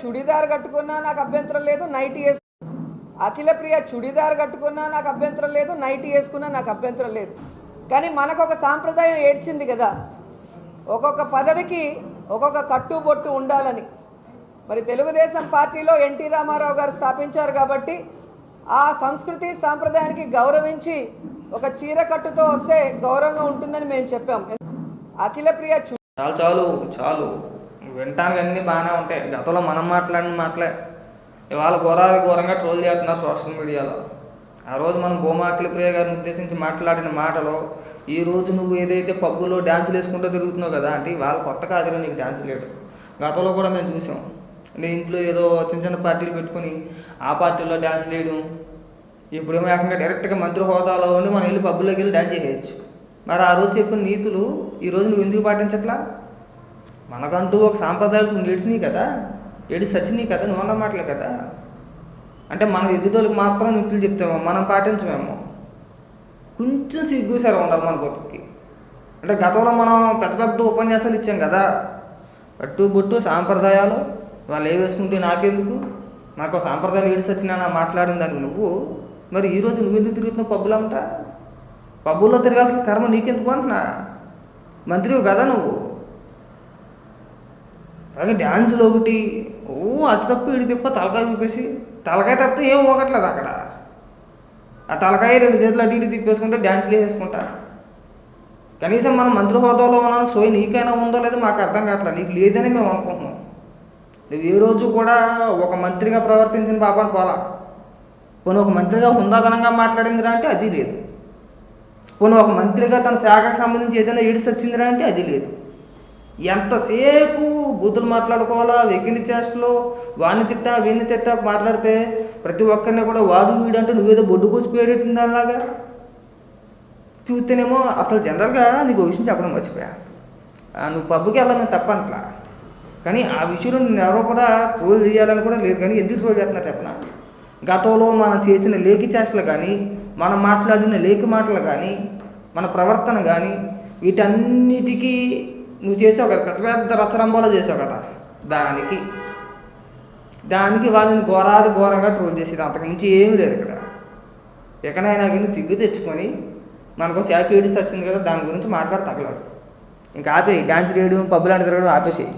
చుడిదార్ కట్టుకున్నా నాకు అభ్యంతరం లేదు నైట్ వేసు అఖిల ప్రియ చుడిదార్ కట్టుకున్నా నాకు అభ్యంతరం లేదు నైట్ వేసుకున్నా నాకు అభ్యంతరం లేదు. కానీ మనకు ఒక సాంప్రదాయం ఏడ్చింది కదా. ఒక్కొక్క పదవికి ఒక్కొక్క కట్టుబొట్టు ఉండాలని. మరి తెలుగుదేశం పార్టీలో ఎన్టీ రామారావు గారు స్థాపించారు కాబట్టి ఆ సంస్కృతి సాంప్రదాయానికి గౌరవించి ఒక చీర కట్టుతో వస్తే గౌరవంగా ఉంటుందని మేము చెప్పాం. అఖిల ప్రియ చాలు చాలు చాలు. వినటానికి అన్నీ బాగానే ఉంటాయి. గతంలో మనం మాట్లాడిన మాటలే. ఇవాళ ఘోరాలు ఘోరంగా ట్రోల్ చేస్తున్నారు సోషల్ మీడియాలో. ఆ రోజు మనం భూమాకిలి ప్రియ గారిని ఉద్దేశించి మాట్లాడిన మాటలు ఈ రోజు నువ్వు ఏదైతే పబ్బులో డ్యాన్సులు వేసుకుంటూ తిరుగుతున్నావు కదా అంటే వాళ్ళ కొత్త కాదులో నీకు డ్యాన్స్ లేడు గతంలో కూడా మేము చూసాం. నీ ఇంట్లో ఏదో చిన్న చిన్న పార్టీలు పెట్టుకుని ఆ పార్టీలో డ్యాన్స్ వేయడం ఇప్పుడేమో ఏకంగా డైరెక్ట్గా మంత్రి హోదాలో ఉండి మనం వెళ్ళి పబ్బులోకి వెళ్ళి డ్యాన్స్ చేయొచ్చు మరి ఆ రోజు చెప్పిన నీతులు ఈ రోజు నువ్వు ఎందుకు పాటించట్లా? మనకంటూ ఒక సాంప్రదాయాలు నువ్వు ఏడ్చినాయి కదా? ఏడి సచ్చినాయి కదా? నువ్వు అన్నమాటలే కదా? అంటే మనం ఎదుటోళ్ళకి మాత్రం నీతులు చెప్తామో మనం పాటించమేమో. కొంచెం సిగ్గుసారి ఉండాలి మన బతుక్కి. అంటే గతంలో మనం పెద్ద పెద్ద ఉపన్యాసాలు ఇచ్చాం కదా? పట్టు బొట్టు సాంప్రదాయాలు వాళ్ళు ఏ వేసుకుంటే నాకెందుకు? నాకు సాంప్రదాయాలు ఏడిసి వచ్చినా నా మాట్లాడిన దానికి నువ్వు? మరి ఈరోజు నువ్వు ఎందుకు తిరుగుతున్నావు పబ్బులంట పబ్బుల్లో తిరగాల్సిన కర్మ నీకెందుకు అంటున్నా? మంత్రివు కదా నువ్వు? అలాగే డ్యాన్స్లో ఒకటి ఓ అటు తప్ప ఇటు తిప్ప తలకాయ చూపేసి తలకాయ తప్ప ఏం పోగట్లేదు అక్కడ. ఆ తలకాయ రెండు చేతులు అటు ఇటు తిప్పేసుకుంటే డ్యాన్స్లు వేసుకుంటారు కనీసం మనం మంత్రి హోదాలో ఉన్నాం సోయి నీకైనా ఉందో లేదో మాకు అర్థం కావట్లేదు. నీకు లేదని మేము అనుకుంటున్నాం. నువ్వు ఏ రోజు కూడా ఒక మంత్రిగా ప్రవర్తించిన పాపాన్ని పోలా. పోనీ ఒక మంత్రిగా హుందాతనంగా మాట్లాడిందిరా అంటే అది లేదు. పోనీ ఒక మంత్రిగా తన శాఖకు సంబంధించి ఏదైనా ఏడిసి వచ్చిందిరా అంటే అది లేదు. ఎంతసేపు బూతులు మాట్లాడుకోవాలా? వెకిలి చేష్టలు వాడిని తిట్టా వీడిని తిట్టా మాట్లాడితే ప్రతి ఒక్కరిని కూడా వాడు వీడంటే నువ్వేదో బొడ్డు కోసి పేరెట్టింది అలాగా చూస్తేనేమో అసలు జనరల్గా నీకు విషయం చెప్పడం మర్చిపోయా. నువ్వు పబ్కి వెళ్ళాలని తప్పంట్లా. కానీ ఆ విషయంలో నేను ఎవరో కూడా ట్రోల్ చేయాలని కూడా లేదు. కానీ ఎందుకు ట్రోల్ చేస్తున్నా చెప్పనా? గతంలో మనం చేసిన లేఖి చేష్టలు కానీ మనం మాట్లాడిన లేఖి మాటలు కానీ మన ప్రవర్తన కానీ వీటన్నిటికీ నువ్వు చేసావు కదా పెద్ద పెద్ద రచరంబాలో చేసావు కదా దానికి. దానికి వాళ్ళని ఘోరాది ఘోరంగా ట్రోల్ చేసేది. అంతకుమించి ఏమీ లేదు ఇక్కడ. ఎక్కడైనా కానీ సిగ్గు తెచ్చుకొని మనకు శాఖ ఏడిసి వచ్చింది కదా దాని గురించి మాట్లాడి తగలడు. ఇంకా ఆపేయి. డ్యాన్స్ వేయడం పబ్బులు అంటే తిరగడం ఆపేసేయి.